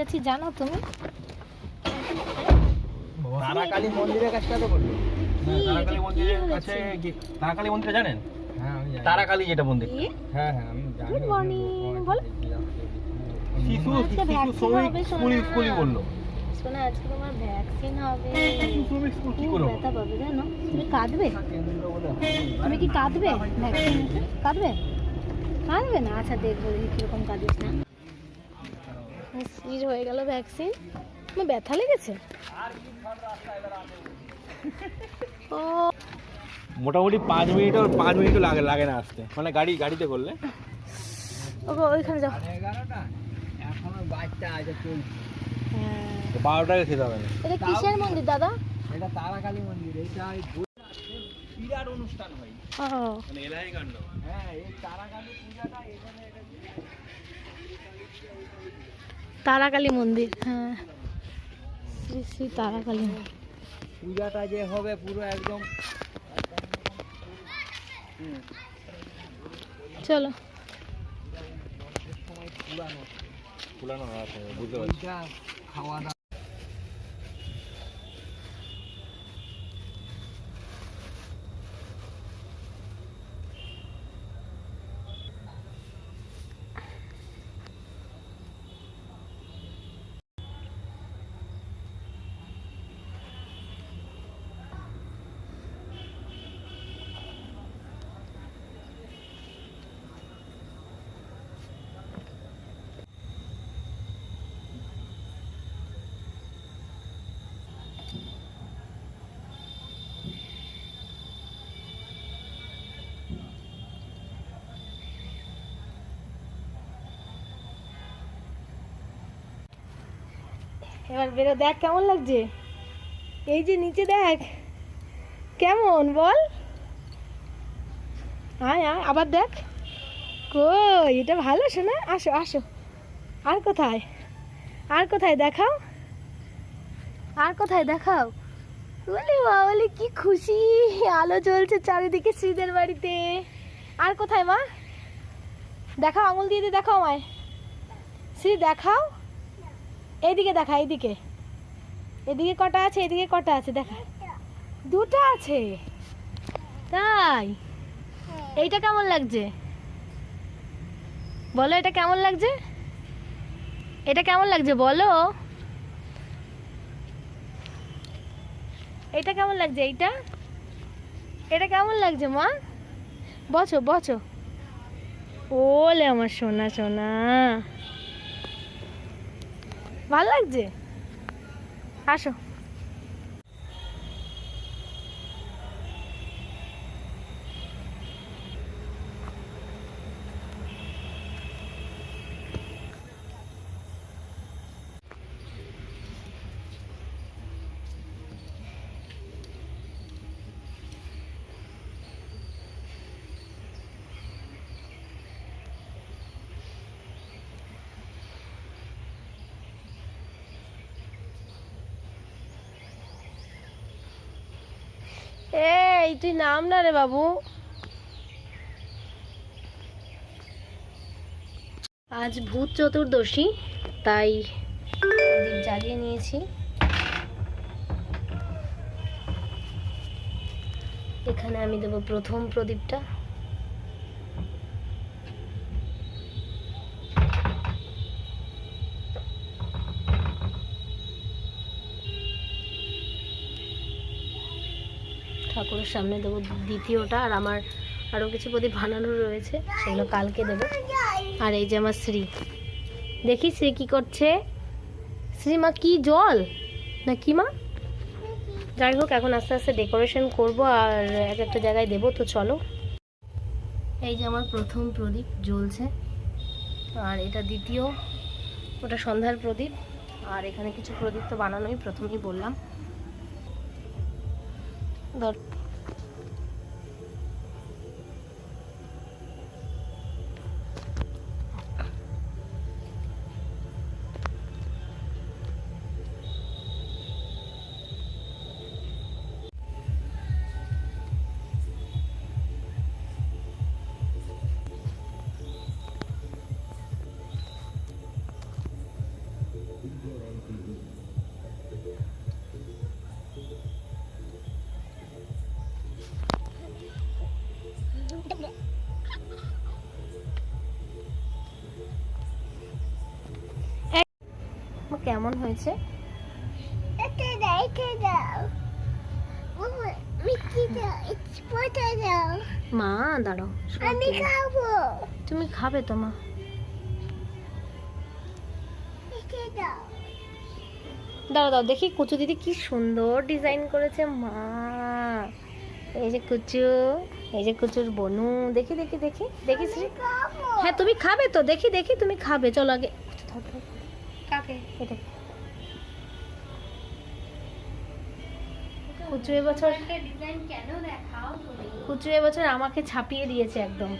যাচ্ছি জানো তুমি? তারাকালী মন্দিরের কাছটা তো বলল। তারাকালী মন্দিরের কাছে তারাকালী মন্দিরটা জানেন? হ্যাঁ আমি তারাকালী যেটা মন্দির। হ্যাঁ হ্যাঁ আমি জানি Good morning, বলো। শিশু শিশু শ্রমিক স্কুল স্কুলই বলল। শোনা আজকে তোমার ভ্যাকসিন হবে। শ্রমিক স্কুল কি খুব ব্যথা পাবে জানো? তুমি কাঁদবে? তুমি কি কাঁদবে? ভ্যাকসিন? কাঁদবে? কাঁদবে না? আচ্ছা দেখব দেখি কীরকম কাঁদিস না। স্থির হয়ে গেল ভ্যাকসিন তোমার ব্যথা লেগেছে। ও। মোটামুটি পাঁচ মিনিটও পাঁচ মিনিটও লাগে লাগে না আসতে। মানে গাড়ি গাড়িতে করলে। ওগো ওইখানে যাও। হ্যাঁ। বারোটাকে খেতে হবে। এটা কিসের মন্দির দাদা? এটা তারাকালী মন্দির এটা বিরাট অনুষ্ঠান হয়। মানে এলাই কাণ্ড। হ্যাঁ এই তারাকালী পূজাটা এখানে এটা তারাকালী মন্দির হ্যাঁ। শ্রী শ্রী তারাকালী। পূজাটা যে হবে পুরো একদম। চলো। খাওয়া দাওয়া এবার বেরো, দেখ কেমন লাগছে। এই যে নিচে দেখ, কেমন বল। আয় আয়, আবার দেখ। কই, এটা ভালো শোনা আসো আসো। আর কোথায়? আর কোথায় দেখাও? আর কোথায় দেখাও? বলি বলি কি খুশি। আলো জ্বলছে চারিদিকে শ্রীদের বাড়িতে। আর কোথায় মা? দেখাও, আঙুল দিয়ে দিয়ে দেখাও আমায়। শ্রী দেখাও। এইদিকে দেখা এইদিকে এদিকে কটা আছে, এদিকে কটা আছে, দেখা। দুটো আছে? তাই? এইটা কেমন লাগছে? বলো, এটা কেমন লাগছে? এটা কেমন লাগছে, বলো। এটা কেমন লাগছে, এইটা? এটা কেমন লাগছে, মা? বছো বছো ওলে আমার সোনা সোনা। ভালো লাগছে? আসো। এই, তুই নাম না রে বাবু। আজ ভূত চতুর্দশী, তাই দীপ জ্বালিয়ে নিয়েছি। এখানে আমি দেবো প্রথম প্রদীপটা। ঠাকুরের সামনে দেবো দ্বিতীয়টা, আর আমার আরও কিছু প্রদীপ বানানো রয়েছে, সেগুলো কালকে দেবো। আর এই যে আমার শ্রী। দেখি শ্রী কী করছে? শ্রী মা, কি জল? না কি মা? যাই হোক, এখন আস্তে আস্তে ডেকোরেশন করব, আর এক একটা জায়গায় দেবো, তো চলো। এই যে আমার প্রথম প্রদীপ জ্বলছে, আর এটা দ্বিতীয়, ওটা সন্ধ্যার প্রদীপ, আর এখানে কিছু প্রদীপ তো বানানোই প্রথমেই বললাম। কেমন হয়েছে? মা দাঁড়াও আমি খাব। তুমি খাবে তো মা? দাঁড়াও দাও দেখি কুচু দিদি কি সুন্দর ডিজাইন করেছে মা। এই যে কুচু এই যে কুচুর বনু। দেখি দেখি দেখি দেখি শ্রী হ্যাঁ তুমি খাবে তো দেখি দেখি তুমি খাবে। চলো আগে ধর, ধর। কাকে এটা কুচু এবছর কুচু এবছর আমাকে ছাপিয়ে দিয়েছে একদম।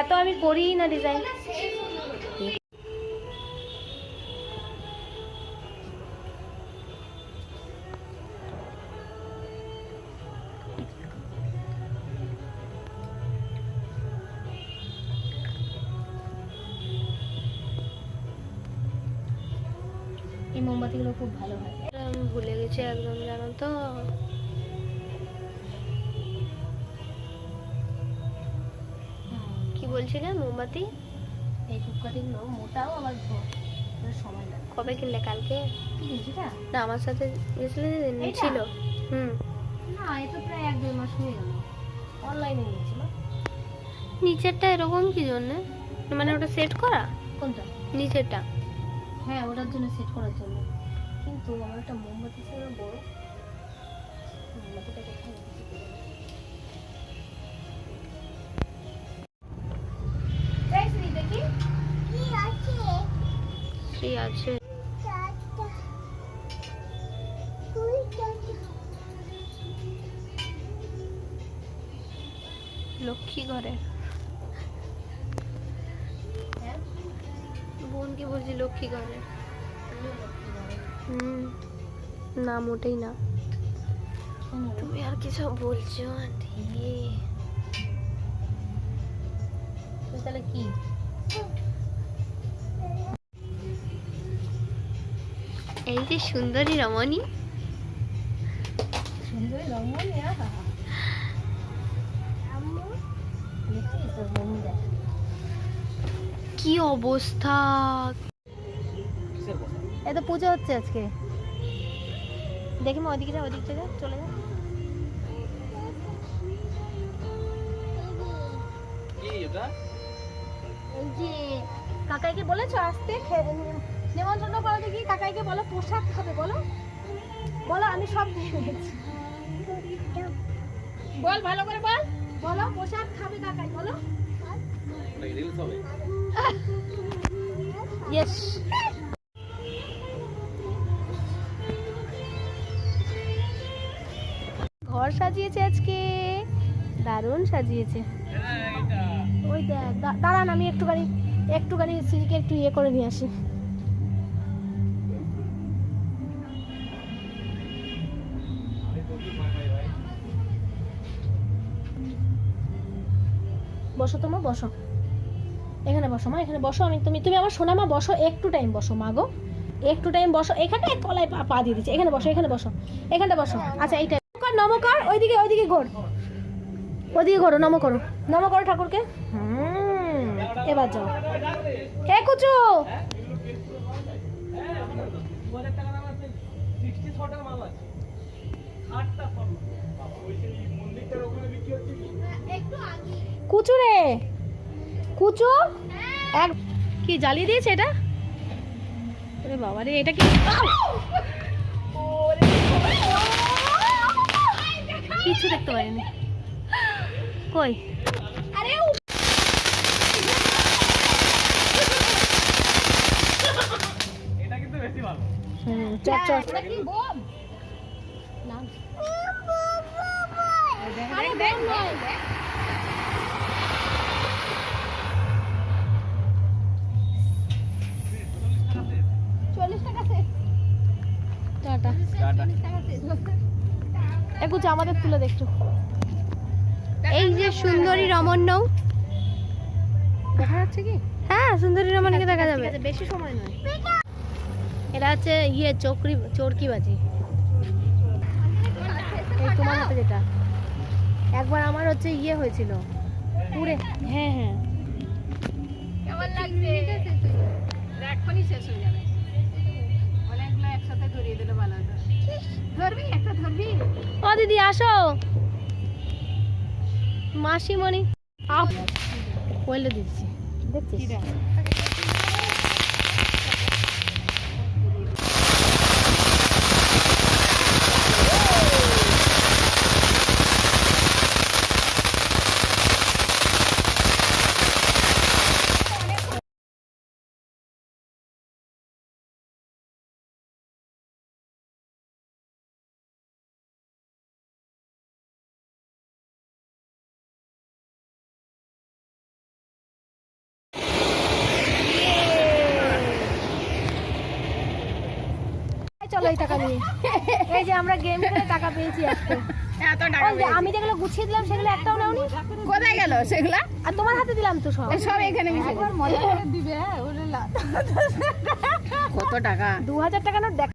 এত আমি করি না ডিজাইন এই মোমবাতিগুলো খুব ভালো হয়। আমি ভুলে গেছি একদম জানো তো। কি বলছিলে মোমবাতি? এই ধূপকাঠিগুলো মোটাও আবার সময় লাগে। কবে কিনলে কালকে? না আমার সাথে গেছিলে যেদিন ছিল। হুম। না এ তো প্রায় এক দেড় মাস হয়ে গেল। অনলাইনে নিয়েছিল। নিচেরটা এরকম কি জন্য? মানে ওটা সেট করা? কোনটা? নিচেরটা। হ্যাঁ ওটার জন্য সেট করার জন্য। কিন্তু আমার একটা মোমবাতি ছিল না বড়। মোমবাতিটা কোথায় কে আছে? লক্ষ্মী ঘরে। লক্ষ্মী হুম না মোটেই না। তুমি আর কিছু বলছো তাহলে কি? এই যে সুন্দরী রমণী। সুন্দরী দেখ কি অবস্থা কিসের কথা এ তো পুজো হচ্ছে আজকে। দেখি মা ওদিকে যা ওদিকে যা চলে যা। কাকাইকে বলেছ আসতে নেমন্ত্রণ করো দেখি কাকাইকে বলো পোশাক খাবে বলো। বলো আমি সব বল ভালো করে বল। বলো পোশাক খাবে কাকাই বলো। ইয়েস সাজিয়েছে আজকে। দারুণ সাজিয়েছে। ওই দেখ দাঁড়ান, আমি একটুখানি একটুখানি সিরিকে একটু ইয়ে করে নিয়ে আসি। বসো তোমা বসো। এখানে বসো মা, এখানে বসো। আমি তুমি তুমি আমার সোনা মা বসো। একটু টাইম বসো মা গো। একটু টাইম বসো। এখানে কলায় পা দিয়ে দিচ্ছি। এখানে বসো এখানে বসো। এখানটা বসো। আচ্ছা এইটা ওইদিকে ওইদিকে ঘোর। ওইদিকে ঘোরো নম করো। নম করো ঠাকুরকে। হুম। এবার যাও। হে কুচু! কুচু রে! কুচু! এক কি জ্বালিয়ে দিয়েছে এটা? বাবা রে এটা কি কিছু দেখতে পাইনি কই? আরে চল্লিশ টাকা টাটা। টাটা। একটু আমাদের তুলে দেখছ। এই যে সুন্দরী রমণ্য দেখা যাচ্ছে কি? হ্যাঁ সুন্দরী রমণীকে দেখা যাবে। বেশি সময় নয়। এটা হচ্ছে ইয়ে চকরি চরকি বাজি এই তোমার হাতে যেটা। একবার আমার হচ্ছে ইয়ে হয়েছিল। পুরে। হ্যাঁ হ্যাঁ। কেমন লাগছে? এক্ষুনি শেষ হয়ে যাবে। একসাথে ধরিয়ে দিলে ভালো হতো ধরবি? একটা ধরবি? ও দিদি আসো। মাসিমণি। আপ। বলে দিচ্ছি দেখছিস? চলো এই টাকা নিয়ে। এই যে আমরা গেম খেলে টাকা পেয়েছি আজকে। এত ওই যে আমি যেগুলো গুছিয়ে দিলাম সেগুলো একটাও নাওনি। কোথায় গেল সেগুলো? আর তোমার হাতে দিলাম তো সব। সব এখানে মিশে কত টাকা? দু হাজার টাকা নোট দেখ।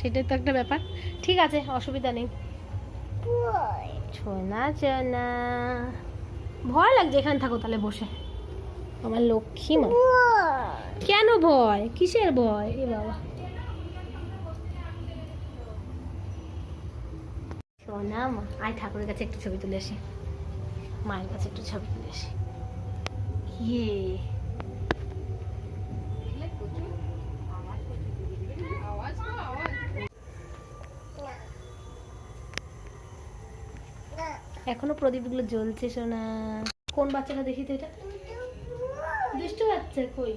সেটাই তো একটা ব্যাপার। ঠিক আছে, অসুবিধা নেই। ছোনা ভয় লাগছে এখানে থাকো তাহলে বসে। আমার লক্ষ্মী মা। কেন ভয়? কিসের ভয়? এ বাবা। সোনা মা। আয়, ঠাকুরের কাছে একটু ছবি তুলে আসি। মায়ের কাছে একটু ছবি তুলে আসি। ইয়ে এখনও প্রদীপগুলো জ্বলছে সোনা। কোন বাচ্চাটা দেখি তো এটা? দুষ্টু বাচ্চা কই?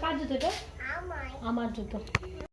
কার জুতো এটা আমার আমার জুতো।